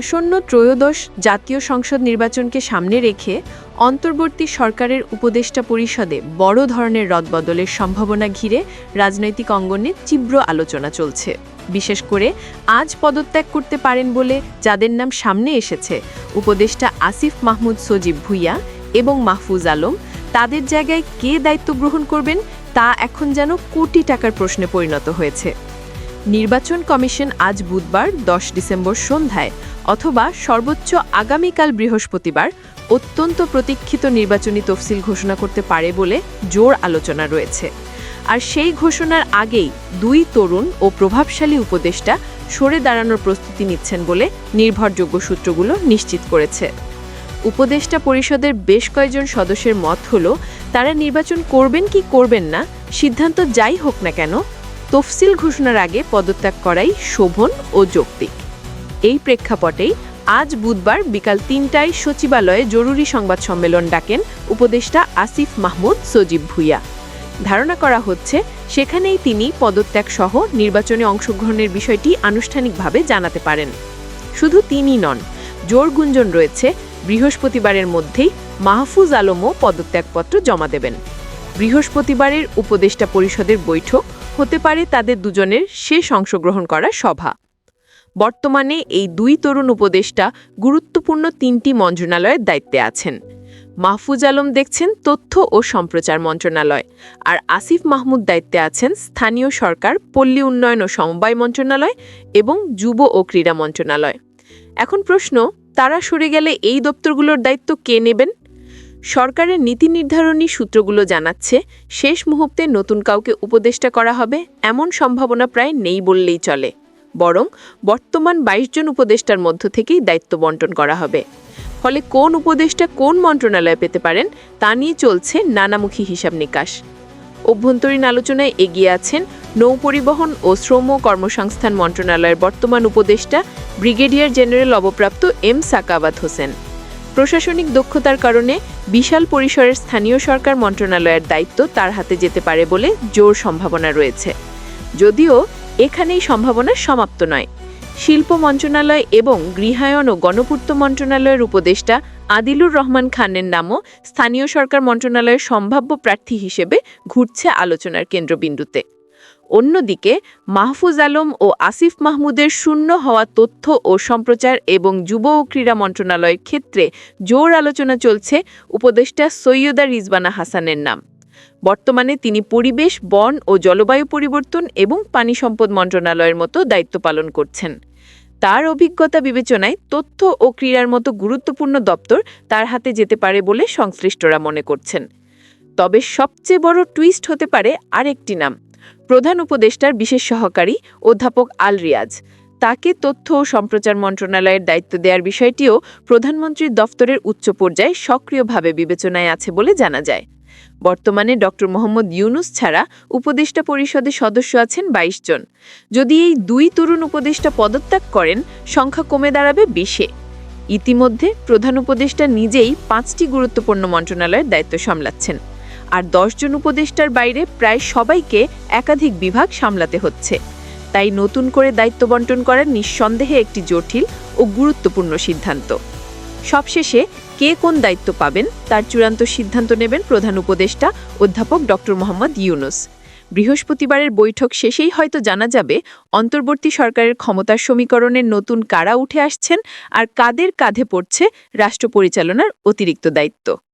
আসন্ন ত্রয়োদশ জাতীয় সংসদ নির্বাচনকে সামনে রেখে অন্তর্বর্তী সরকারের উপদেষ্টা পরিষদে বড় ধরনের রদবদলের সম্ভাবনা ঘিরে রাজনৈতিক অঙ্গনে তীব্র আলোচনা চলছে। বিশেষ করে আজ পদত্যাগ করতে পারেন বলে যাদের নাম সামনে এসেছে, উপদেষ্টা আসিফ মাহমুদ সজীব ভুইয়া এবং মাহফুজ আলম, তাদের জায়গায় কে দায়িত্ব গ্রহণ করবেন তা এখন যেন কোটি টাকার প্রশ্নে পরিণত হয়েছে। নির্বাচন কমিশন আজ বুধবার, দশ ডিসেম্বর সন্ধ্যায়, অথবা সর্বোচ্চ আগামীকাল বৃহস্পতিবার, অত্যন্ত প্রতীক্ষিত নির্বাচনী তফসিল ঘোষণা করতে পারে বলে জোর আলোচনা রয়েছে। আর সেই ঘোষণার আগেই দুই তরুণ ও প্রভাবশালী উপদেষ্টা সরে দাঁড়ানোর প্রস্তুতি নিচ্ছেন বলে নির্ভরযোগ্য সূত্রগুলো নিশ্চিত করেছে। উপদেষ্টা পরিষদের বেশ কয়েকজন সদস্যের মত হল, তারা নির্বাচন করবেন কি করবেন না, সিদ্ধান্ত যাই হোক না কেন তফসিল ঘোষণার আগে পদত্যাগ করাই শোভন ও যৌক্তিক। এই প্রেক্ষাপটেই আজ বুধবার বিকাল তিনটায় সচিবালয়ে জরুরি সংবাদ সম্মেলন ডাকেন উপদেষ্টা আসিফ মাহমুদ সজীব ভুইয়া। ধারণা করা হচ্ছে, সেখানেই তিনি পদত্যাগ সহ নির্বাচনে অংশগ্রহণের বিষয়টি আনুষ্ঠানিকভাবে জানাতে পারেন। শুধু তিনি নন, জোর গুঞ্জন রয়েছে, বৃহস্পতিবারের মধ্যেই মাহফুজ আলমও পদত্যাগপত্র জমা দেবেন। বৃহস্পতিবারের উপদেষ্টা পরিষদের বৈঠক হতে পারে তাদের দুজনের শেষ অংশগ্রহণ করা সভা। বর্তমানে এই দুই তরুণ উপদেষ্টা গুরুত্বপূর্ণ তিনটি মন্ত্রণালয়ের দায়িত্বে আছেন। মাহফুজ আলম দেখছেন তথ্য ও সম্প্রচার মন্ত্রণালয় আর আসিফ মাহমুদ দায়িত্বে আছেন স্থানীয় সরকার, পল্লী উন্নয়ন ও সমবায় মন্ত্রণালয় এবং যুব ও ক্রীড়া মন্ত্রণালয়। এখন প্রশ্ন, তারা সরে গেলে এই দপ্তরগুলোর দায়িত্ব কে নেবেন? সরকারের নীতি নির্ধারণী সূত্রগুলো জানাচ্ছে, শেষ মুহূর্তে নতুন কাউকে উপদেষ্টা করা হবে এমন সম্ভাবনা প্রায় নেই বললেই চলে। বরং বর্তমান ২২ জন উপদেষ্টার মধ্য থেকেই দায়িত্ব বন্টন করা হবে। ফলে কোন উপদেষ্টা কোন মন্ত্রণালয়ে পেতে পারেন, তা নিয়ে চলছে নানামুখী হিসাব নিকাশ। অভ্যন্তরীণ আলোচনায় এগিয়ে আছেন নৌপরিবহন ও শ্রম কর্মসংস্থান মন্ত্রণালয়ের বর্তমান উপদেষ্টা ব্রিগেডিয়ার জেনারেল অবপ্রাপ্ত এম সাকাবাত হোসেন। প্রশাসনিক দক্ষতার কারণে বিশাল পরিসরের স্থানীয় সরকার মন্ত্রণালয়ের দায়িত্ব তার হাতে যেতে পারে বলে জোর সম্ভাবনা রয়েছে। যদিও এখানেই সম্ভাবনা সমাপ্ত নয়। শিল্প মন্ত্রণালয় এবং গৃহায়ন ও গণপূর্ত মন্ত্রণালয়ের উপদেষ্টা আদিলুর রহমান খানের নামও স্থানীয় সরকার মন্ত্রণালয়ের সম্ভাব্য প্রার্থী হিসেবে ঘুরছে আলোচনার কেন্দ্রবিন্দুতে। অন্যদিকে, মাহফুজ আলম ও আসিফ মাহমুদের শূন্য হওয়া তথ্য ও সম্প্রচার এবং যুব ও ক্রীড়া মন্ত্রণালয়ের ক্ষেত্রে জোর আলোচনা চলছে উপদেষ্টা সৈয়দা রিজবানা হাসানের নাম। বর্তমানে তিনি পরিবেশ, বন ও জলবায়ু পরিবর্তন এবং পানি সম্পদ মন্ত্রণালয়ের মতো দায়িত্ব পালন করছেন। তার অভিজ্ঞতা বিবেচনায় তথ্য ও ক্রীড়ার মতো গুরুত্বপূর্ণ দপ্তর তার হাতে যেতে পারে বলে সংশ্লিষ্টরা মনে করছেন। তবে সবচেয়ে বড় টুইস্ট হতে পারে আরেকটি নাম প্রধান উপদেষ্টার বিশেষ সহকারী অধ্যাপক আল রিয়াজ তাকে তথ্য ও সম্প্রচার মন্ত্রণালয়ের দায়িত্ব দেওয়ার বিষয়টিও প্রধানমন্ত্রীর দফতরের উচ্চ পর্যায়ে সক্রিয়ভাবে বিবেচনায় আছে বলে জানা যায়। বর্তমানে ড. মোহাম্মদ ইউনুস ছাড়া উপদেষ্টা পরিষদের সদস্য আছেন ২২ জন। যদি এই দুই তরুণ উপদেষ্টা পদত্যাগ করেন, সংখ্যা কমে দাঁড়াবে বিশে। ইতিমধ্যে প্রধান উপদেষ্টা নিজেই পাঁচটি গুরুত্বপূর্ণ মন্ত্রণালয়ের দায়িত্ব সামলাচ্ছেন। আর দশজন উপদেষ্টার বাইরে প্রায় সবাইকে একাধিক বিভাগ সামলাতে হচ্ছে। তাই নতুন করে দায়িত্ব বন্টন করা নিঃসন্দেহে একটি জটিল ও গুরুত্বপূর্ণ সিদ্ধান্ত। সবশেষে কে কোন দায়িত্ব পাবেন তার চূড়ান্ত সিদ্ধান্ত নেবেন প্রধান উপদেষ্টা অধ্যাপক ড. মোহাম্মদ ইউনুস। বৃহস্পতিবারের বৈঠক শেষেই হয়তো জানা যাবে, অন্তর্বর্তী সরকারের ক্ষমতার সমীকরণের নতুন কারা উঠে আসছেন আর কাদের কাঁধে পড়ছে রাষ্ট্র পরিচালনার অতিরিক্ত দায়িত্ব।